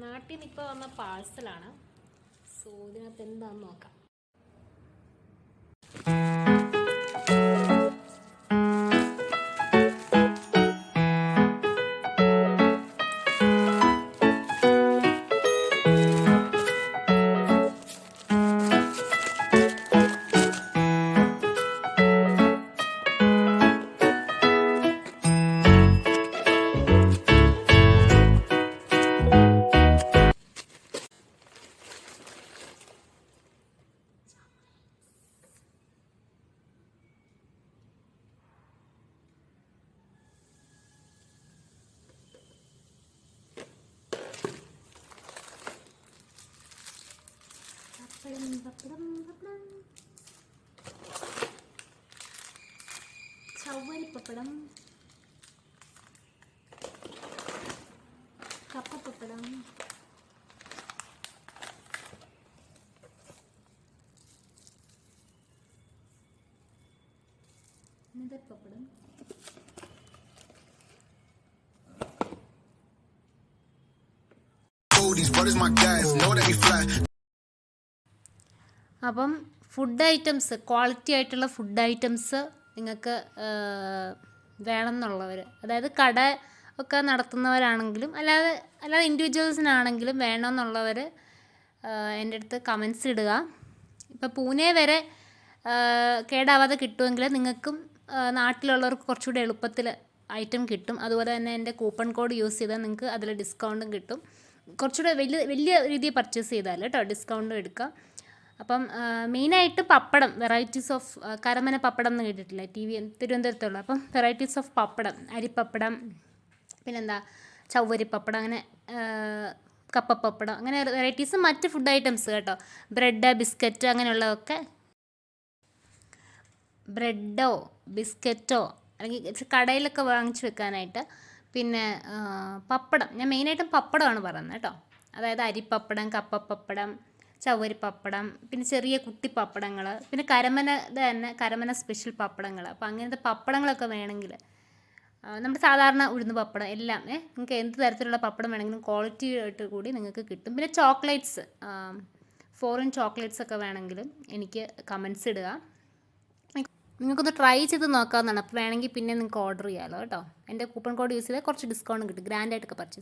നാട്ടിൽ നിന്ന് ഇപ്പോൾ വന്ന പാഴ്സലാണ് സോ ഇതിനകത്ത് എന്താണെന്ന് നോക്കാം. പപ്പടം പപ്പടം പപ്പടം ചവ്വരി പപ്പടം കപ്പ പപ്പടം ഇന്നത്തെ പപ്പടം Oh, these brothers my guys, know that we fly. അപ്പം ഫുഡ് ഐറ്റംസ് ക്വാളിറ്റി ആയിട്ടുള്ള ഫുഡ് ഐറ്റംസ് നിങ്ങൾക്ക് വേണം എന്നുള്ളവർ അതായത് കട ഒക്കെ നടത്തുന്നവരാണെങ്കിലും അല്ലാതെ അല്ലാതെ ഇൻഡിവിജ്വൽസിനാണെങ്കിലും വേണമെന്നുള്ളവർ എന്റെ അടുത്ത് കമൻസ് ഇടുക. ഇപ്പോൾ പൂനെ വരെ കേടാവാതെ കിട്ടുമെങ്കിൽ നിങ്ങൾക്കും നാട്ടിലുള്ളവർക്ക് കുറച്ചുകൂടി എളുപ്പത്തിൽ ഐറ്റം കിട്ടും. അതുപോലെ തന്നെ എന്റെ കൂപ്പൺ കോഡ് യൂസ് ചെയ്താൽ നിങ്ങൾക്ക് അതിൽ ഡിസ്കൗണ്ടും കിട്ടും. കുറച്ചുകൂടെ വലിയ വലിയ രീതിയിൽ പർച്ചേസ് ചെയ്താൽ കേട്ടോ ഡിസ്കൗണ്ടും എടുക്കാം അപ്പം മെയിനായിട്ട് പപ്പടം വെറൈറ്റീസ് ഓഫ് കരമന പപ്പടം എന്ന് കേട്ടിട്ടില്ല? ടി വി തിരുവനന്തപുരത്തുള്ള. അപ്പം വെറൈറ്റീസ് ഓഫ് പപ്പടം അരിപ്പപ്പടം പിന്നെന്താ ചവ്വരിപ്പപ്പടം അങ്ങനെ കപ്പപ്പപ്പടം അങ്ങനെ വെറൈറ്റീസ് മറ്റ് ഫുഡ് ഐറ്റംസ് കേട്ടോ. ബ്രെഡ് ബിസ്ക്കറ്റ് അങ്ങനെയുള്ളതൊക്കെ. ബ്രെഡോ ബിസ്ക്കറ്റോ അല്ലെങ്കിൽ കടയിലൊക്കെ വാങ്ങിച്ച് വെക്കാനായിട്ട് പിന്നെ പപ്പടം. ഞാൻ മെയിനായിട്ടും പപ്പടമാണ് പറയുന്നത് കേട്ടോ. അതായത് അരിപ്പപ്പടം കപ്പപ്പപ്പടം ചവ്വരി പപ്പടം പിന്നെ ചെറിയ കുട്ടി പപ്പടങ്ങൾ പിന്നെ കരമന തന്നെ കരമന സ്പെഷ്യൽ പപ്പടങ്ങൾ അപ്പോൾ അങ്ങനത്തെ പപ്പടങ്ങളൊക്കെ വേണമെങ്കിൽ നമ്മുടെ സാധാരണ ഉഴുന്ന് പപ്പടം എല്ലാം ഏഹ് നിങ്ങൾക്ക് എന്ത് തരത്തിലുള്ള പപ്പടം വേണമെങ്കിലും ക്വാളിറ്റി ആയിട്ട് കൂടി നിങ്ങൾക്ക് കിട്ടും. പിന്നെ ചോക്ലേറ്റ്സ് ഫോറിൻ ചോക്ലേറ്റ്സ് ഒക്കെ വേണമെങ്കിലും എനിക്ക് കമൻസ് ഇടുക. നിങ്ങൾക്കൊന്ന് ട്രൈ ചെയ്ത് നോക്കാവുന്നതാണ് അപ്പോൾ വേണമെങ്കിൽ പിന്നെ നിങ്ങൾക്ക് ഓർഡർ ചെയ്യാമല്ലോ കേട്ടോ. എന്റെ കൂപ്പൺ കോഡ് യൂസ് ചെയ്താൽ കുറച്ച് ഡിസ്കൗണ്ട് കിട്ടും. ഗ്രാൻഡായിട്ടൊക്കെ പർച്ചേസ്